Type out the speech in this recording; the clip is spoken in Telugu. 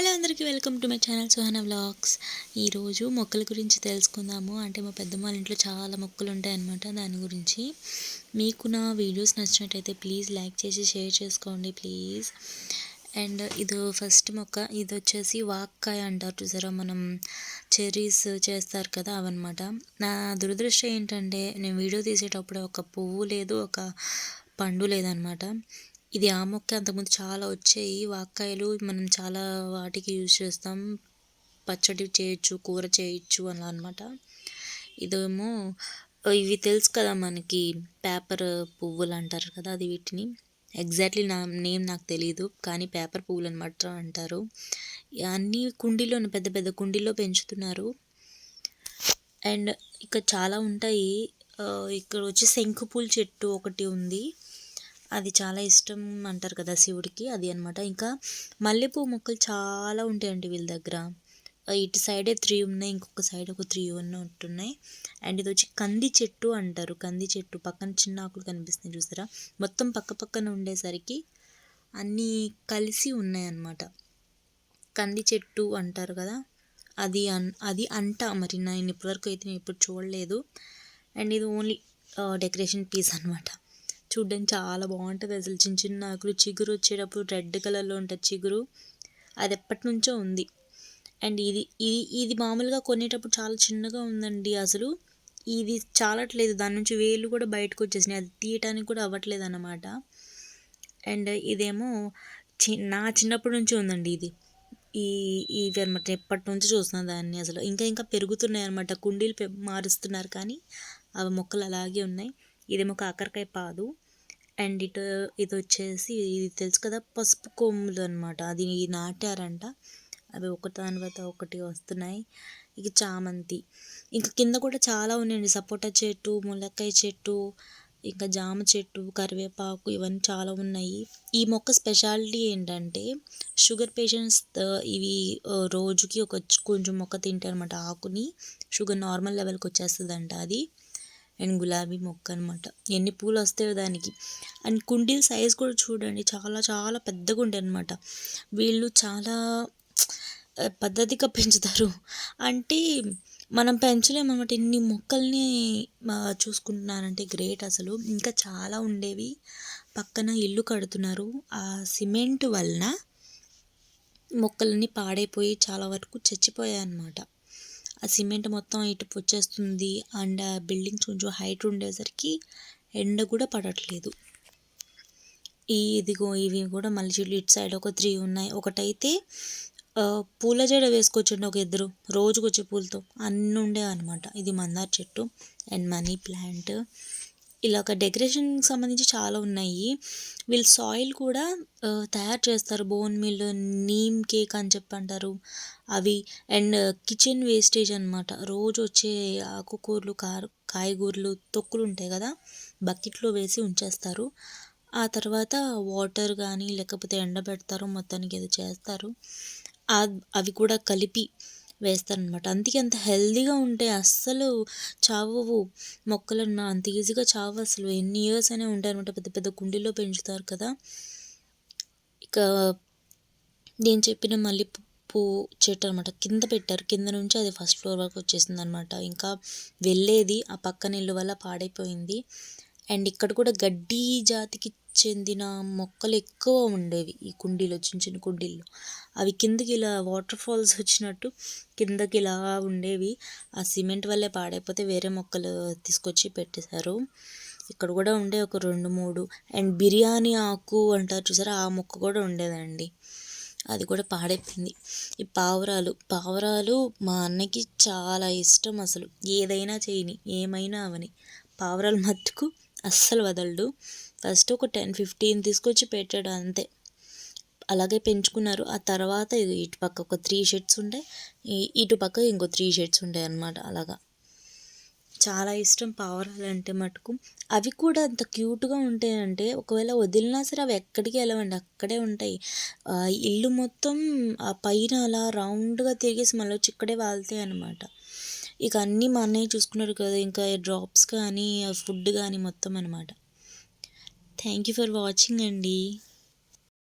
హలో అందరికీ welcome to my channel Suhana vlogs. ఈరోజు మొక్కల గురించి తెలుసుకుందాము. అంటే మా పెద్దమ్మ వాళ్ళ ఇంట్లో చాలా మొక్కలు ఉంటాయన్నమాట దాని గురించి. మీకు నా వీడియోస్ నచ్చినట్టయితే ప్లీజ్ లైక్ చేసి షేర్ చేసుకోండి ప్లీజ్. అండ్ ఇది ఫస్ట్ మొక్క ఇది వచ్చేసి వాక్కాయ అంటారు చూసారా? మనం చెర్రీస్ చేస్తారు కదా అవన్నమాట. నా దురదృష్టం ఏంటంటే నేను వీడియో తీసేటప్పుడు ఒక పువ్వు లేదు ఒక పండు లేదనమాట ఇది ఆ మొక్క అంతకుముందు చాలా వచ్చాయి. వాక్కాయలు మనం చాలా వాటికి యూజ్ చేస్తాం. పచ్చడి చేయొచ్చు కూర చేయొచ్చు అలా అనమాట ఇదేమో ఇవి తెలుసు కదా మనకి పేపర్ పువ్వులు అంటారు కదా అది వీటిని. ఎగ్జాక్ట్లీ నా నేమ్ నాకు తెలియదు కానీ పేపర్ పువ్వులు అనమాట అంటారు. అన్ని కుండీలో పెద్ద పెద్ద కుండీలో పెంచుతున్నారు. అండ్ ఇక్కడ చాలా ఉంటాయి. ఇక్కడ వచ్చి శంకుపూల చెట్టు ఒకటి ఉంది. అది చాలా ఇష్టం అంటారు కదా శివుడికి అది అనమాట ఇంకా మల్లెపూ మొక్కలు చాలా ఉంటాయండి వీళ్ళ దగ్గర. ఇటు సైడే త్రీ ఉన్నాయి ఇంకొక సైడ్ ఒక త్రీ ఉన్నట్టున్నాయి అండ్ ఇది వచ్చి కంది చెట్టు అంటారు. కంది చెట్టు పక్కన చిన్న ఆకులు కనిపిస్తున్నాయి చూసారా? మొత్తం పక్క పక్కన ఉండేసరికి అన్నీ కలిసి ఉన్నాయన్నమాట కంది చెట్టు అంటారు కదా అది అన్ అది అంట మరి. నేను ఇప్పటివరకు అయితే నేను ఇప్పుడు చూడలేదు. అండ్ ఇది ఓన్లీ డెకరేషన్ పీస్ అనమాట చూడ్డానికి చాలా బాగుంటుంది అసలు. చిన్న చిన్న ఆకులు చిగురు వచ్చేటప్పుడు రెడ్ కలర్లో ఉంటుంది చిగురు. అది ఎప్పటి నుంచో ఉంది. అండ్ ఇది ఇది ఇది మామూలుగా కొనేటప్పుడు చాలా చిన్నగా ఉందండి అసలు. ఇది చాలట్లేదు. దాని నుంచి వేలు కూడా బయటకు వచ్చేసినాయి. అది తీయటానికి కూడా అవ్వట్లేదు అన్నమాట అండ్ ఇదేమో చి నా చిన్నప్పటి నుంచి ఉందండి ఇది. ఈ ఇవి అనమాట ఎప్పటి నుంచి చూస్తున్నాను దాన్ని అసలు. ఇంకా ఇంకా పెరుగుతున్నాయి అనమాట కుండీలు మారుస్తున్నారు కానీ అవి మొక్కలు అలాగే ఉన్నాయి. ఇదేమో కాకరకాయ పాదు. అండ్ ఇటు ఇది వచ్చేసి ఇది తెలుసు కదా పసుపు కొమ్ములు అనమాట అది నాటారంట. అవి ఒకటి తర్వాత ఒకటి వస్తున్నాయి. ఇక చామంతి. ఇంకా కింద కూడా చాలా ఉన్నాయండి. సపోటా చెట్టు ములక్కాయ చెట్టు ఇంకా జామ చెట్టు కరివేపాకు ఇవన్నీ చాలా ఉన్నాయి. ఈ మొక్క స్పెషాలిటీ ఏంటంటే షుగర్ పేషెంట్స్ ఇవి రోజుకి ఒక కొంచెం మొక్క తింటారనమాట ఆకుని షుగర్ నార్మల్ లెవెల్కి వచ్చేస్తుందంట అది. అండ్ గులాబీ మొక్క అనమాట ఎన్ని పూలు వస్తాయో దానికి. అండ్ కుండీల సైజ్ కూడా చూడండి చాలా చాలా పెద్దగా ఉంటాయి అనమాట వీళ్ళు చాలా పద్ధతిగా పెంచుతారు. అంటే మనం పెంచలేమన్నమాట. ఇన్ని మొక్కల్ని చూసుకుంటున్నారంటే గ్రేట్ అసలు. ఇంకా చాలా ఉండేవి. పక్కన ఇల్లు కడుతున్నారు. ఆ సిమెంట్ వలన మొక్కలన్నీ పాడైపోయి చాలా వరకు చచ్చిపోయాయి అన్నమాట ఆ సిమెంట్ మొత్తం ఇటు వచ్చేస్తుంది. అండ్ ఆ బిల్డింగ్స్ కొంచెం హైట్ ఉండేసరికి ఎండ కూడా పడట్లేదు. ఈ ఇదిగో ఇవి కూడా మళ్ళీ చెట్లు ఇటు సైడ్ ఒక త్రీ ఉన్నాయి. ఒకటైతే పూల జడ వేసుకొచ్చండి ఒక ఇద్దరు. రోజుకు వచ్చే పూలతో. అన్నీ ఉండే అనమాట ఇది మందార చెట్టు. And money plant. ఇలాగ డెకరేషన్కి సంబంధించి చాలా ఉన్నాయి. వీళ్ళు సాయిల్ కూడా తయారు చేస్తారు. బోన్ మిల్ నీమ్ కేక్ అని చెప్పి అంటారు అవి అండ్ కిచెన్ వేస్టేజ్ అనమాట రోజు వచ్చే ఆకుకూరలు కారు కాయగూరలు తొక్కులు ఉంటాయి కదా బకెట్లో వేసి ఉంచేస్తారు. ఆ తర్వాత వాటర్ కానీ లేకపోతే ఎండబెడతారు మొత్తానికి ఏదో చేస్తారు. అవి కూడా కలిపి వేస్తారనమాట అందుకే అంత హెల్దీగా ఉంటాయి అస్సలు చావవు మొక్కలన్న. అంత ఈజీగా చావు అసలు. ఎన్ని ఇయర్స్ అనే ఉంటాయి అనమాట పెద్ద పెద్ద కుండీలో పెంచుతారు కదా. ఇక నేను చెప్పిన మళ్ళీ పూ చెట్టు అనమాట కింద పెట్టారు. కింద నుంచి అది ఫస్ట్ ఫ్లోర్ వరకు వచ్చేసింది అనమాట ఇంకా వెళ్ళేది ఆ పక్కన ఇల్లు వల్ల పాడైపోయింది. అండ్ ఇక్కడ కూడా గడ్డి జాతికి చెందిన మొక్కలు ఎక్కువ ఉండేవి ఈ కుండీలో చిన్న చిన్న కుండీల్లో. అవి కిందకి ఇలా వాటర్ ఫాల్స్ వచ్చినట్టు కిందకి ఇలా ఉండేవి. ఆ సిమెంట్ వల్లే పాడైపోతే వేరే మొక్కలు తీసుకొచ్చి పెట్టేశారు. ఇక్కడ కూడా ఉండే ఒక రెండు మూడు. అండ్ బిర్యానీ ఆకు అంటారు చూసారా ఆ మొక్క కూడా ఉండేదండి. అది కూడా పాడైపోయింది. ఈ పావురాలు పావురాలు మా అన్నకి చాలా ఇష్టం అసలు. ఏదైనా చేయని ఏమైనా అవని. పావురాలు మట్టుకు అస్సలు వదలడు. ఫస్ట్ ఒక టెన్ ఫిఫ్టీన్ తీసుకొచ్చి పెట్టాడు అంతే. అలాగే పెంచుకున్నారు. ఆ తర్వాత ఇటు పక్క ఒక త్రీ షర్ట్స్ ఉంటాయి ఇటు పక్క ఇంకో త్రీ షర్ట్స్ ఉంటాయి అన్నమాట అలాగా. చాలా ఇష్టం పావురాలు అంటే మటుకు. అవి కూడా అంత క్యూట్గా ఉంటాయంటే ఒకవేళ వదిలినా సరే అవి ఎక్కడికి వెళ్ళవండి. అక్కడే ఉంటాయి. ఇల్లు మొత్తం ఆ పైన అలా రౌండ్గా తిరిగేసి మళ్ళీ వచ్చి ఇక్కడే వాళ్తాయి అనమాట ఇక అన్నీ మా అన్నయ్య చూసుకున్నారు కదా ఇంకా డ్రాప్స్ కానీ ఫుడ్ కానీ మొత్తం అనమాట థ్యాంక్ యూ ఫర్ వాచింగ్ అండి.